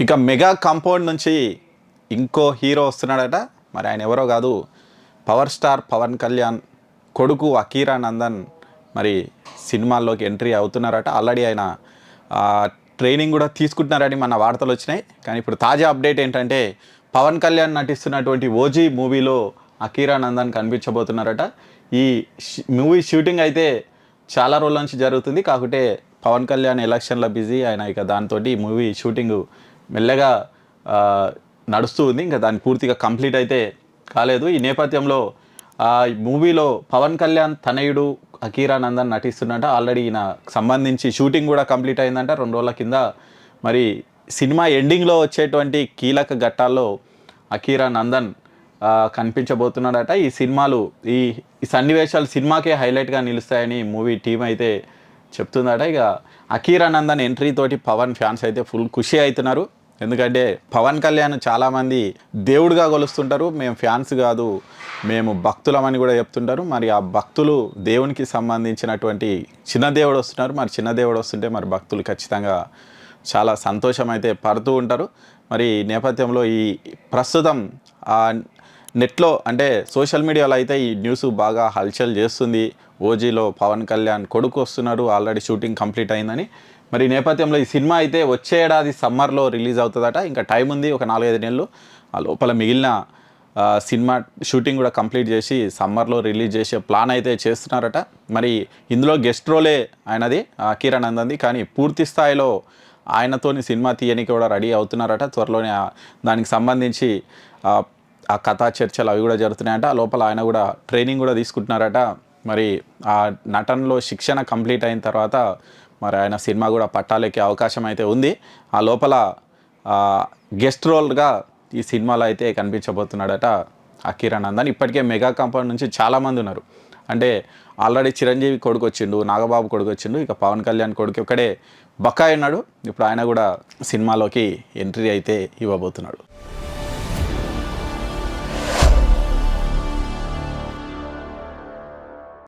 ఇక mega compound నుంచి ఇంకో హీరో వస్తున్నాడట. మరి ఆయన ఎవరో కాదు. పవర్ స్టార్ పవన్ కళ్యాణ్ కొడుకు అకీరా నందన్ మరి సినిమాల్లోకి ఎంట్రీ అవుతున్నారట. ఆల్రెడీ ఆయన ట్రైనింగ్ కూడా తీసుకుంటున్నారని మన వార్తలు వచ్చినాయి. కానీ ఇప్పుడు తాజా అప్డేట్ ఏంటంటే పవన్ కళ్యాణ్ నటిస్తున్నటువంటి ఓజీ మూవీలో అకీరా నందన్ కనిపించబోతున్నారట. ఈ మూవీ షూటింగ్ అయితే చాలా రోజుల నుంచి జరుగుతుంది. కాకుంటే పవన్ కళ్యాణ్ ఎలక్షన్లో బిజీ. ఆయన ఇక దాంతో ఈ మూవీ షూటింగ్ మెల్లగా నడుస్తూ ఉంది. ఇంకా దాన్ని పూర్తిగా కంప్లీట్ అయితే కాలేదు. ఈ నేపథ్యంలో ఆ మూవీలో పవన్ కళ్యాణ్ తనయుడు అకీరా నందన్ నటిస్తున్నట ఆల్రెడీ ఈయన సంబంధించి షూటింగ్ కూడా కంప్లీట్ అయిందంట. రెండు రోజుల కింద మరి సినిమా ఎండింగ్లో వచ్చేటువంటి కీలక ఘట్టాల్లో అకీరా నందన్ కనిపించబోతున్నాడట. ఈ సినిమాలు ఈ ఈ సన్నివేశాలు సినిమాకే హైలైట్గా నిలుస్తాయని మూవీ టీం అయితే చెప్తుందట ఇక అఖీరానందన్ ఎంట్రీ తోటి పవన్ ఫ్యాన్స్ అయితే ఫుల్ ఖుషి అవుతున్నారు. ఎందుకంటే పవన్ కళ్యాణ్ చాలామంది దేవుడిగా కొలుస్తుంటారు మేము ఫ్యాన్స్ కాదు మేము భక్తులమని కూడా చెప్తుంటారు. మరి ఆ భక్తులు దేవునికి సంబంధించినటువంటి చిన్న దేవుడు వస్తున్నారు. మరి చిన్న దేవుడు వస్తుంటే మరి భక్తులు ఖచ్చితంగా చాలా సంతోషం అయితే పడుతూ ఉంటారు. మరి నేపథ్యంలో ఈ ప్రస్తుతం నెట్లో అంటే సోషల్ మీడియాలో అయితే ఈ న్యూస్ బాగా హల్చల్ చేస్తుంది. ఓజీలో పవన్ కళ్యాణ్ కొడుకు వస్తున్నాడు ఆల్రెడీ షూటింగ్ కంప్లీట్ అయిందని. మరి నేపథ్యంలో ఈ సినిమా అయితే వచ్చే ఏడాది సమ్మర్లో రిలీజ్ అవుతుందట. ఇంకా టైం ఉంది ఒక నాలుగైదు నెలలు. ఆ లోపల మిగిలిన సినిమా షూటింగ్ కూడా కంప్లీట్ చేసి సమ్మర్లో రిలీజ్ చేసే ప్లాన్ అయితే చేస్తున్నారట. మరి ఇందులో గెస్ట్ రోలే ఆయనది కిరణ్ అందంది. కానీ పూర్తి స్థాయిలో ఆయనతోని సినిమా తీయనికి కూడా రెడీ అవుతున్నారట. త్వరలోనే దానికి సంబంధించి ఆ, కథా చర్చలు అవి కూడా జరుగుతున్నాయట. ఆ లోపల ఆయన కూడా ట్రైనింగ్ కూడా తీసుకుంటున్నారట. మరి ఆ నటనలో శిక్షణ కంప్లీట్ అయిన తర్వాత మరి ఆయన సినిమా కూడా పట్టాలెక్కే అవకాశం అయితే ఉంది. ఆ లోపల గెస్ట్ రోల్గా ఈ సినిమాలో అయితే కనిపించబోతున్నాడట అకిరణ్ అందని ఇప్పటికే మెగా కంపౌండ్ నుంచి చాలామంది ఉన్నారు. అంటే ఆల్రెడీ చిరంజీవి కొడుకు వచ్చిండు నాగబాబు కొడుకు వచ్చిండు ఇక పవన్ కళ్యాణ్ కొడుకు ఒక్కడే బక్కాయి ఉన్నాడు. ఇప్పుడు ఆయన కూడా సినిమాలోకి ఎంట్రీ అయితే ఇవ్వబోతున్నాడు.